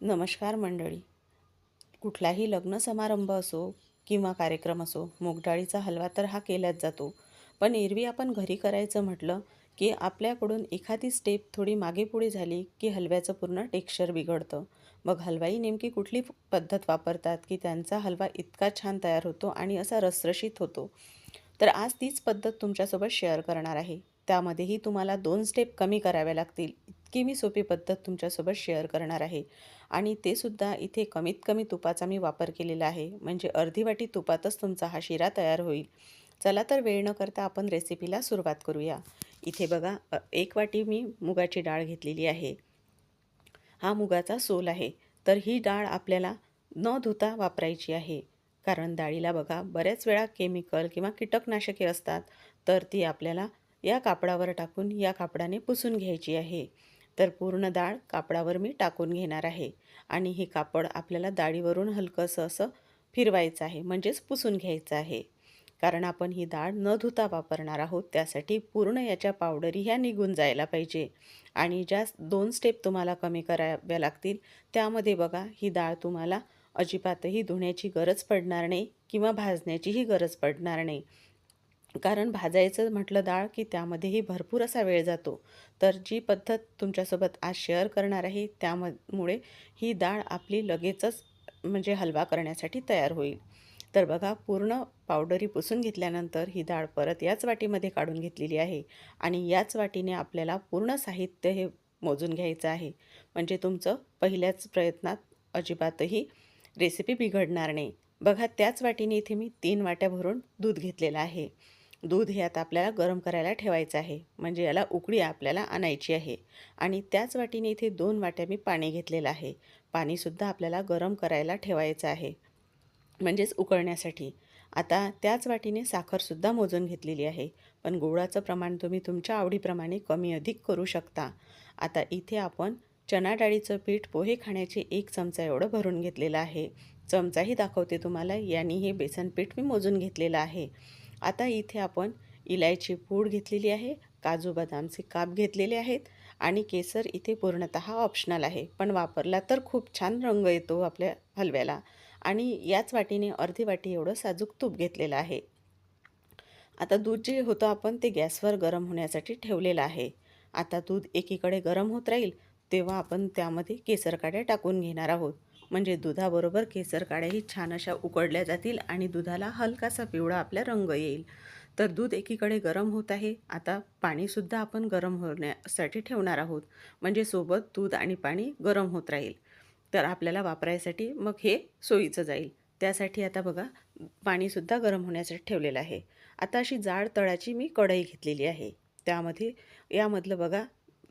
नमस्कार मंडळी. कुठलाही लग्न समारंभ असो किंवा कार्यक्रम असो मूगडाळीचा हलवा तर हा केलाच जातो. पण एरवी आपण घरी करायचं म्हटलं की आपल्याकडून एखादी स्टेप थोडी मागे पुढे झाली की हलव्याचं पूर्ण टेक्स्चर बिघडतं. मग हलवाई नेमकी कुठली पद्धत वापरतात की त्यांचा हलवा इतका छान तयार होतो आणि असा रसरशीत होतो? तर आज तीच पद्धत तुमच्यासोबत शेअर करणार आहे. त्यामध्येही तुम्हाला दोन स्टेप कमी कराव्या लागतील. इतकी मी सोपी पद्धत तुमच्यासोबत शेअर करणार आहे. आणि ते सुद्धा इथे कमीत कमी तुपाचा मी वापर केलेला आहे. म्हणजे अर्धी वाटी तुपातच तुमचा हा शिरा तयार होईल. चला तर वेळ न करता आपण रेसिपीला सुरुवात करूया. इथे बघा एक वाटी मी मुगाची डाळ घेतलेली आहे. हा मुगाचा सोल आहे. तर ही डाळ आपल्याला न धुता वापरायची आहे. कारण डाळीला बघा बऱ्याच वेळा केमिकल किंवा कीटकनाशके असतात. तर ती आपल्याला या कापडावर टाकून या कापडाने पुसून घ्यायची आहे. तर पूर्ण डाळ कापडावर मी टाकून घेणार आहे. आणि हे कापड आपल्याला डाळीवरून हलकंसं असं फिरवायचं आहे म्हणजेच पुसून घ्यायचं आहे. कारण आपण ही डाळ न धुता वापरणार आहोत त्यासाठी पूर्ण याच्या पावडरी ह्या निघून जायला पाहिजे. आणि ज्या दोन स्टेप तुम्हाला कमी कराव्या लागतील त्यामध्ये बघा ही डाळ तुम्हाला अजिबातही धुण्याची गरज पडणार नाही किंवा भाजण्याचीही गरज पडणार नाही. कारण भाजायचं म्हटलं डाळ की त्यामध्येही भरपूर असा वेळ जातो. तर जी पद्धत तुमच्यासोबत आज शेअर करणार आहे त्यामुळे ही डाळ आपली लगेचच म्हणजे हलवा करण्यासाठी तयार होईल. तर बघा पूर्ण पावडरी पुसून घेतल्यानंतर ही डाळ परत याच वाटीमध्ये काढून घेतलेली आहे आणि याच वाटीने आपल्याला पूर्ण साहित्य हे मोजून घ्यायचं आहे. म्हणजे तुमचं पहिल्याच प्रयत्नात अजिबातही रेसिपी बिघडणार नाही. बघा त्याच वाटीने इथे मी तीन वाट्या भरून दूध घेतलेलं आहे. दूध हे आता आपल्याला गरम करायला ठेवायचं आहे. म्हणजे याला उकडी आपल्याला आणायची आहे. आणि त्याच वाटीने इथे दोन वाट्या मी पाणी घेतलेलं आहे. पाणीसुद्धा आपल्याला गरम करायला ठेवायचं आहे. म्हणजेच उकळण्यासाठी. आता त्याच वाटीने साखरसुद्धा मोजून घेतलेली आहे. पण गुळाचं प्रमाण तुम्ही तुमच्या आवडीप्रमाणे कमी अधिक करू शकता. आता इथे आपण चणा डाळीचं पीठ पोहे खाण्याचे एक चमचा एवढं भरून घेतलेलं आहे. चमचाही दाखवते तुम्हाला. यांनी हे बेसन पीठ मी मोजून घेतलेलं आहे. आता इथे आपण इलायची पूड घेतलेली आहे काजू बदामचे काप घेतलेले आहेत आणि केसर इथे पूर्णतः ऑप्शनल आहे. पण वापरला तर खूप छान रंग येतो आपल्या हलव्याला आणि याच वाटीने अर्धी वाटी एवढं साजूक तूप घेतलेलं आहे. आता दूध जे होतं आपण ते गॅसवर गरम होण्यासाठी ठेवलेलं आहे. आता दूध एकीकडे गरम होत राहील तेव्हा आपण त्यामध्ये केसर काड्या टाकून घेणार आहोत. म्हणजे दुधाबरोबर केसर काड्याही छान अशा उकडल्या जातील आणि दुधाला हलकासा पिवळा आपला रंग येईल. तर दूध एकीकडे गरम होत आहे. आता पाणीसुद्धा आपण गरम होण्यासाठी ठेवणार आहोत. म्हणजे सोबत दूध आणि पाणी गरम होत राहील. तर आपल्याला वापरायसाठी मग हे सोयीचं जाईल. त्यासाठी आता बघा पाणीसुद्धा गरम होण्यासाठी ठेवलेलं आहे. आता अशी जाड तळाची मी कढई घेतलेली आहे. त्यामध्ये यामधलं बघा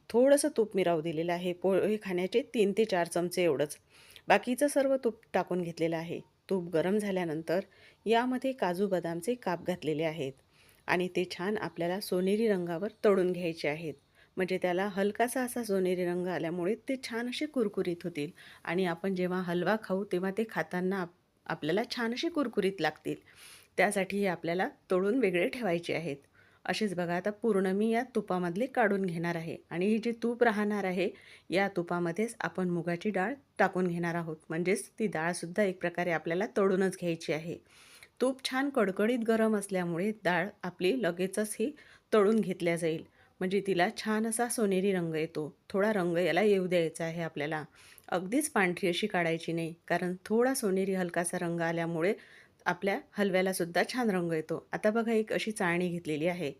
थोडंसं तूप मी राहू दिलेलं आहे. पोहे खाण्याचे तीन ते चार चमचे एवढंच. बाकीचं सर्व तूप टाकून घेतलेलं आहे. तूप गरम झाल्यानंतर यामध्ये काजू बदामचे काप घातलेले आहेत आणि ते छान आपल्याला सोनेरी रंगावर तळून घ्यायचे आहेत. म्हणजे त्याला हलकासा असा सोनेरी रंग आल्यामुळे ते छान असे कुरकुरीत होतील आणि आपण जेव्हा हलवा खाऊ तेव्हा ते खाताना आप आपल्याला छान असे कुरकुरीत लागतील. त्यासाठी हे आपल्याला तळून वेगळे ठेवायचे आहेत. असेच बघा आता पूर्ण मी या तुपामधले काढून घेणार आहे. आणि ही जी तूप राहणार आहे या तुपामध्येच आपण मुगाची डाळ टाकून घेणार आहोत. म्हणजेच ती डाळसुद्धा एक प्रकारे आपल्याला तळूनच घ्यायची आहे. तूप छान कडकडीत गरम असल्यामुळे डाळ आपली लगेचच ही तळून घेतल्या जाईल. म्हणजे तिला छान असा सोनेरी रंग येतो. थोडा रंग याला येऊ द्यायचा आहे आपल्याला. अगदीच पांढरी अशी काढायची नाही कारण थोडा सोनेरी हलकासा रंग आल्यामुळे आपल्या हलव्यालासुद्धा छान रंग येतो. आता बघा एक अशी चाळणी घेतलेली आहे.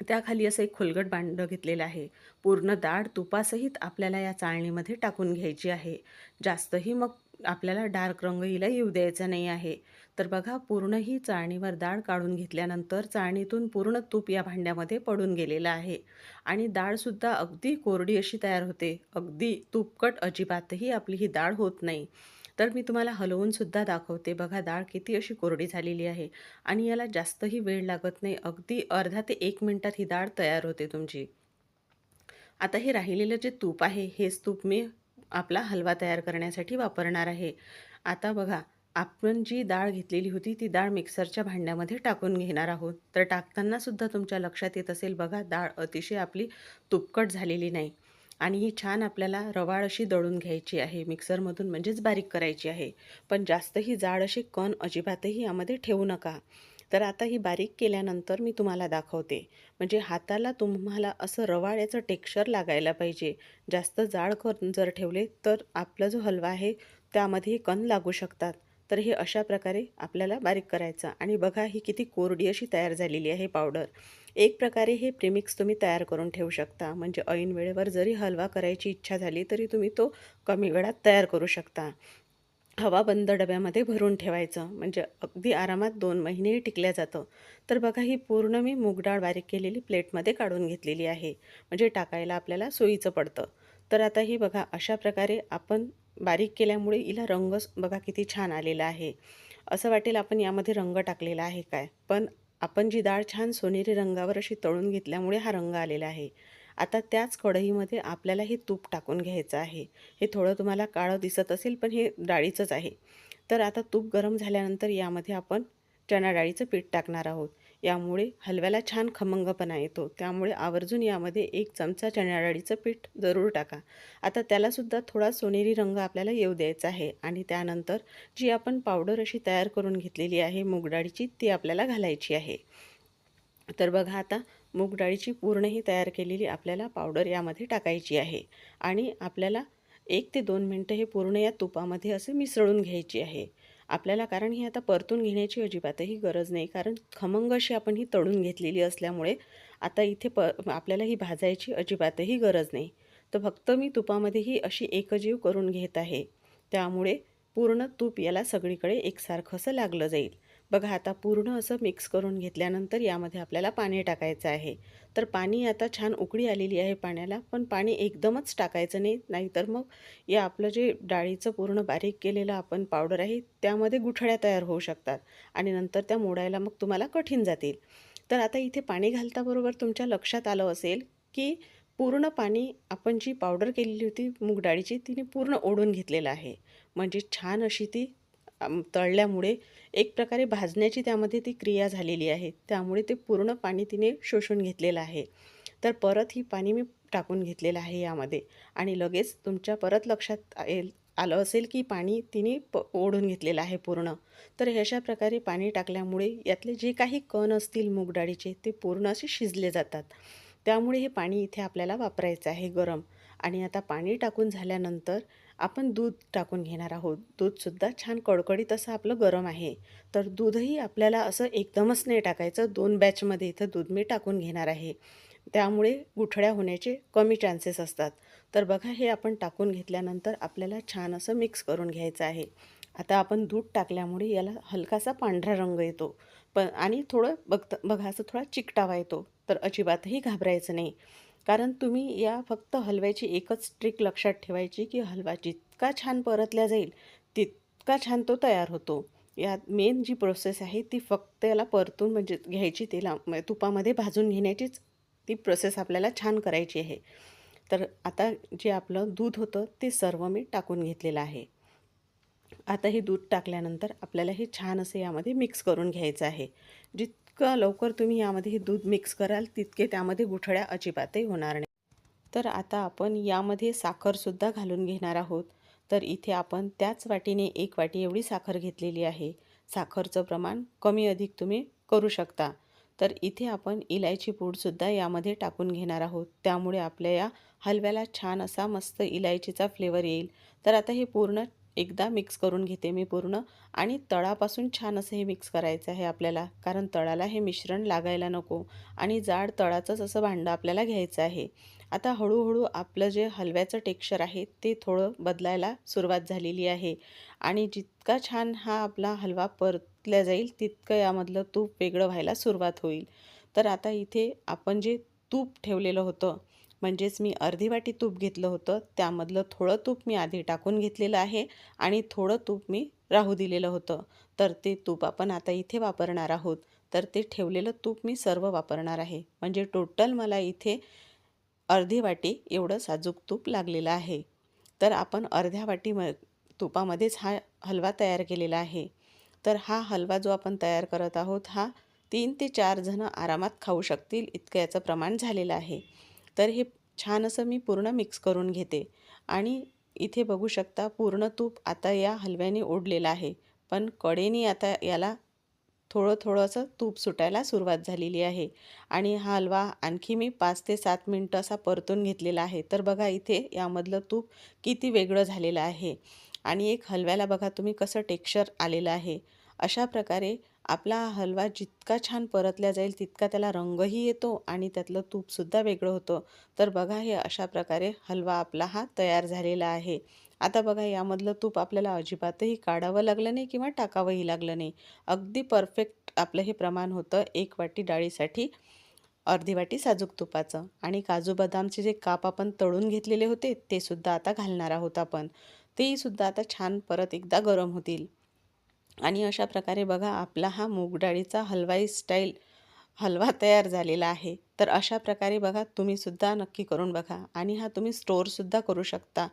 त्याखाली असं एक खोलगट भांडं घेतलेलं आहे. पूर्ण दाढ तुपासहित आपल्याला या चाळणीमध्ये टाकून घ्यायची आहे. जास्तही मग आपल्याला डार्क रंग हिला येऊ द्यायचा नाही आहे. तर बघा पूर्ण ही चाळणीवर डाळ काढून घेतल्यानंतर चाळणीतून पूर्ण तूप या भांड्यामध्ये पडून गेलेलं आहे. आणि डाळसुद्धा अगदी कोरडी अशी तयार होते. अगदी तुपकट अजिबातही आपली ही डाळ होत नाही. तर मी तुम्हाला हलवूनसुद्धा दाखवते. बघा डाळ किती अशी कोरडी झालेली आहे आणि याला जास्तही वेळ लागत नाही. अगदी अर्धा ते एक मिनटात ही डाळ तयार होते तुमची. आता हे राहिलेलं जे तूप आहे हेच तूप मी आपला हलवा तयार करण्यासाठी वापरणार आहे. आता बघा आपण जी डाळ घेतलेली होती ती डाळ मिक्सरच्या भांड्यामध्ये टाकून घेणार आहोत. तर टाकतानासुद्धा तुमच्या लक्षात येत असेल बघा डाळ अतिशय आपली तुपकट झालेली नाही. आणि ही छान आपल्याला रवाळ अशी दळून घ्यायची आहे. मिक्सरमधून म्हणजेच बारीक करायची आहे. पण जास्तही जाड असे कण अजिबातही यामध्ये ठेवू नका. तर आता ही बारीक केल्यानंतर मी तुम्हाला दाखवते. म्हणजे हाताला तुम्हाला असं रवाळ याचं टेक्स्चर लागायला पाहिजे. जास्त जाड कण जर ठेवले तर आपला जो हलवा आहे त्यामध्ये कण लागू शकतात. तर हे अशा प्रकारे आपल्याला बारीक करायचं. आणि बघा ही किती कोरडी अशी तयार झालेली आहे पावडर. एक प्रकारे हे प्रिमिक्स तुम्ही तयार करून ठेवू शकता. म्हणजे ऐन वेळेवर जरी हलवा करायची इच्छा झाली तरी तुम्ही तो कमी वेळात तयार करू शकता. हवा बंद डब्यामध्ये भरून ठेवायचं. म्हणजे अगदी आरामात दोन महिनेही टिकल्या जातं. तर बघा ही पूर्ण मी मूग डाळ बारीक केलेली प्लेटमध्ये काढून घेतलेली आहे. म्हणजे टाकायला आपल्याला सोयीचं पडतं. तर आता ही बघा अशा प्रकारे आपण बारीक केल्यामुळे हिला रंग बघा किती छान आलेला आहे. असं वाटेल आपण यामध्ये रंग टाकलेला आहे काय. पण आपण जी डाळ छान सोनेरी रंगावर अशी तळून घेतल्यामुळे हा रंग आलेला आहे. आता त्याच कढईमध्ये आपल्याला हे तूप टाकून घ्यायचं आहे. हे थोडं तुम्हाला काळं दिसत असेल पण हे डाळीचंच आहे. तर आता तूप गरम झाल्यानंतर यामध्ये आपण चणा डाळीचं पीठ टाकणार आहोत. यामुळे हलव्याला छान खमंगपणा येतो. त्यामुळे आवर्जून यामध्ये एक चमचा चण्या डाळीचं पीठ जरूर टाका. आता त्यालासुद्धा थोडा सोनेरी रंग आपल्याला येऊ द्यायचा आहे आणि त्यानंतर जी आपण पावडर अशी तयार करून घेतलेली आहे मुगडाळीची ती आपल्याला घालायची आहे. तर बघा आता मूगडाळीची पूर्णही पूर्ण ही तयार केलेली आपल्याला पावडर यामध्ये टाकायची आहे आणि आपल्याला एक ते दोन मिनटं हे पूर्ण या तुपामध्ये असं मिसळून घ्यायची आहे. आपल्याला कारण ही आता परतून घेण्याची अजिबातही गरज नाही. कारण खमंग अशी आपण ही तळून घेतलेली असल्यामुळे आता इथे प आपल्याला ही भाजायची अजिबातही गरज नाही. तर फक्त मी तुपामध्ये ही अशी एकजीव करून घेत आहे. त्यामुळे पूर्ण तूप याला सगळीकडे एकसारखं असं लागलं जाईल. बघा आता पूर्ण असं मिक्स करून घेतल्यानंतर यामध्ये आपल्याला पाणी टाकायचं आहे. तर पाणी आता छान उकळी आलेली आहे पाण्याला पण पाणी एकदमच टाकायचं नाही नाहीतर मग या आपलं जे डाळीचं पूर्ण बारीक केलेलं आपण पावडर आहे त्यामध्ये गुठळ्या तयार होऊ शकतात आणि नंतर त्या मोडायला मग तुम्हाला कठीण जातील. तर आता इथे पाणी घालताबरोबर तुमच्या लक्षात आलं असेल की पूर्ण पाणी आपण जी पावडर केलेली होती मूग डाळीची तिने पूर्ण ओढून घेतलेलं आहे. म्हणजे छान अशी ती तळल्यामुळे एक प्रकारे भाजण्याची त्यामध्ये ती क्रिया झालेली आहे. त्यामुळे ते पूर्ण पाणी तिने शोषून घेतलेलं आहे. तर परत ही पाणी मी टाकून घेतलेलं आहे यामध्ये. आणि लगेच तुमच्या परत लक्षात येईल आलं असेल की पाणी तिने प ओढून घेतलेलं आहे पूर्ण. तर अशा प्रकारे पाणी टाकल्यामुळे यातले जे काही कण असतील मूगडाळीचे ते पूर्ण असे शिजले जातात. त्यामुळे हे पाणी इथे आपल्याला वापरायचं आहे गरम. आणि आता पाणी टाकून झाल्यानंतर आपण दूध टाकून घेणार आहोत. दूधसुद्धा छान कडकडीत असं आपलं गरम आहे. तर दूधही आपल्याला असं एकदमच नाही टाकायचं. दोन बॅचमध्ये इथं दूध मी टाकून घेणार आहे. त्यामुळे गुठळ्या होण्याचे कमी चान्सेस असतात. तर बघा हे आपण टाकून घेतल्यानंतर आपल्याला छान असं मिक्स करून घ्यायचं आहे. आता आपण दूध टाकल्यामुळे याला हलकासा पांढरा रंग येतो. पण आणि थोडं बघता बघा असं थोडा चिकटावा येतो. तर अजिबातही घाबरायचं नाही. कारण तुम्ही या फक्त हलव्याची एकच ट्रिक लक्षात ठेवायची की हलवा जितका छान परतल्या जाईल तितका छान तो तयार होतो. यात मेन जी प्रोसेस आहे ती फक्त याला परतून म्हणजे घ्यायची तेला तुपामध्ये भाजून घेण्याचीच ती प्रोसेस आपल्याला छान करायची आहे. तर आता जे आपलं दूध होतं ते सर्व मी टाकून घेतलेलं आहे. आता हे दूध टाकल्यानंतर आपल्याला हे छान असं यामध्ये मिक्स करून घ्यायचं आहे. जितकं लवकर तुम्ही यामध्ये हे दूध मिक्स कराल तितके त्यामध्ये गुठळ्या अजिबातही होणार नाही. तर आता आपण यामध्ये साखरसुद्धा घालून घेणार आहोत. तर इथे आपण त्याच वाटीने एक वाटी एवढी साखर घेतलेली आहे. साखरचं प्रमाण कमी अधिक तुम्ही करू शकता. तर इथे आपण इलायची पूडसुद्धा यामध्ये टाकून घेणार आहोत. त्यामुळे आपल्या या हलव्याला छान असा मस्त इलायचीचा फ्लेवर येईल. तर आता हे पूर्ण एकदा मिक्स करून घेते मी पूर्ण आणि तळापासून छान असं हे मिक्स करायचं आहे आपल्याला. कारण तळाला हे मिश्रण लागायला नको आणि जाड तळाचंच असं भांडं आपल्याला घ्यायचं आहे. आता हळूहळू आपलं जे हलव्याचं टेक्स्चर आहे ते थोडं बदलायला सुरुवात झालेली आहे. आणि जितका छान हा आपला हलवा परतल्या जाईल तितकं यामधलं तूप वेगळं व्हायला सुरुवात होईल. तर आता इथे आपण जे तूप ठेवलेलं होतं म्हणजेच मी अर्धी वाटी तूप घेतलं होतं. त्यामधलं थोडं तूप मी आधी टाकून घेतलेलं आहे आणि थोडं तूप मी राहू दिलेलं होतं. तर ते तूप आपण आता इथे वापरणार आहोत. तर ते ठेवलेलं तूप मी सर्व वापरणार आहे. म्हणजे टोटल मला इथे अर्धी वाटी एवढं साजूक तूप लागलेलं आहे. तर आपण अर्ध्या वाटी म तुपामध्येच हा हलवा तयार केलेला आहे. तर हा हलवा जो आपण तयार करत आहोत हा तीन ते चार जणं आरामात खाऊ शकतील इतकं याचं प्रमाण झालेलं आहे. तर हे छान असं मी पूर्ण मिक्स करून घेते. आणि इथे बघू शकता पूर्ण तूप आता या हलव्याने ओढलेलं आहे. पण कडेने आता याला थोडं थोडं असं तूप सुटायला सुरुवात झालेली आहे. आणि हा हलवा आणखी मी पाच ते सात मिनटं असा परतून घेतलेला आहे. तर बघा इथे यामधलं तूप किती वेगळं झालेलं आहे. आणि एक हलव्याला बघा तुम्ही कसं टेक्स्चर आलेलं आहे. अशा प्रकारे आपला हलवा जितका छान परतला जाईल तितका त्याला रंगही येतो आणि त्यातलं तूपसुद्धा वेगळं होतं. तर बघा हे अशा प्रकारे हलवा आपला हा तयार झालेला आहे. आता बघा यामधलं तूप आपल्याला अजिबातही काढावं लागलं नाही किंवा टाकावंही लागलं नाही. अगदी परफेक्ट आपलं हे प्रमाण होतं. एक वाटी डाळीसाठी अर्धी वाटी साजूक तुपाचं. आणि काजू बदामचे जे काप आपण तळून घेतलेले होते ते सुद्धा आता घालणार आहोत आपण. तेही सुद्धा आता छान परत एकदा गरम होतील. आणि अशा प्रकारे बघा आपला हा मूग डाळीचा हलवाई स्टाईल हलवा तयार झालेला आहे. तर अशा प्रकारे बघा तुम्हीसुद्धा नक्की करून बघा आणि हा तुम्ही स्टोअरसुद्धा करू शकता.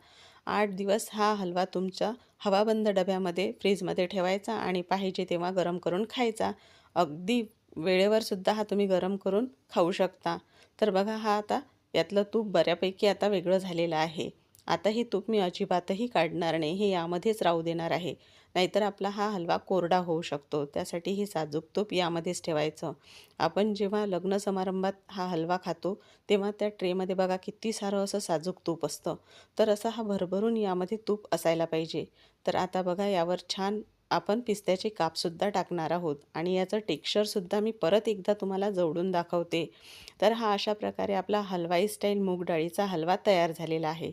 आठ दिवस हा हलवा तुमच्या हवाबंद डब्यामध्ये फ्रीजमध्ये ठेवायचा आणि पाहिजे तेव्हा गरम करून खायचा. अगदी वेळेवर सुद्धा हा तुम्ही गरम करून खाऊ शकता. तर बघा हा आता यातलं तूप बऱ्यापैकी आता वेगळं झालेलं आहे. आता हे तूप मी अजिबातही काढणार नाही हे यामध्येच राहू देणार आहे. नाहीतर आपला हा हलवा कोरडा होऊ शकतो. त्यासाठी हे साजूक तूप यामध्येच ठेवायचं. आपण जेव्हा लग्न समारंभात हा हलवा खातो तेव्हा त्या ट्रेमध्ये बघा किती सारं असं साजूक तूप असतं. तर असं हा भरभरून यामध्ये तूप असायला पाहिजे. तर आता बघा यावर छान आपण पिस्त्याचे कापसुद्धा टाकणार आहोत आणि याचं टेक्स्चरसुद्धा मी परत एकदा तुम्हाला जवळून दाखवते. तर हा अशा प्रकारे आपला हलवाई स्टाईल मूग डाळीचा हलवा तयार झालेला आहे.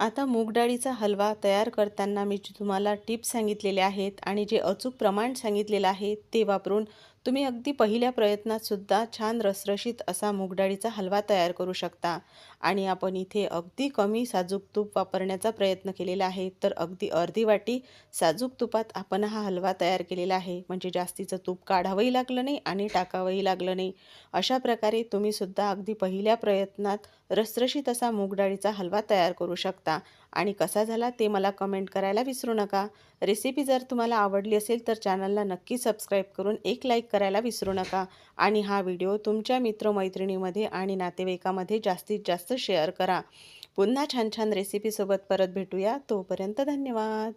आता मूगडाळीचा हलवा तयार करताना मी तुम्हाला टिप्स सांगितलेले आहेत आणि जे अचूक प्रमाण सांगितलेलं आहे ते वापरून तुम्ही अगदी पहिल्या प्रयत्नातसुद्धा छान रसरशीत असा मुगडाळीचा हलवा तयार करू शकता. आणि आपण इथे अगदी कमी साजूक तूप वापरण्याचा प्रयत्न केलेला आहे तर अगदी अर्धी वाटी साजूक तुपात आपण हा हलवा तयार केलेला आहे. म्हणजे जास्तीचं तूप काढावंही लागलं नाही आणि टाकावंही लागलं नाही. अशा प्रकारे तुम्हीसुद्धा अगदी पहिल्या प्रयत्नात रसरशीत असा मुगडाळीचा हलवा तयार करू शकता. आणि कसा झाला ते मला कमेंट करायला विसरू नका. रेसिपी जर तुम्हाला आवडली असेल तर चॅनलला नक्की सबस्क्राईब करून एक लाईक करायला विसरू नका. आणि हा व्हिडिओ तुमच्या मित्रमैत्रिणीमध्ये आणि नातेवाईकामध्ये जास्तीत जास्त शेअर करा. पुन्हा छान छान रेसिपीसोबत परत भेटूया. तोपर्यंत धन्यवाद.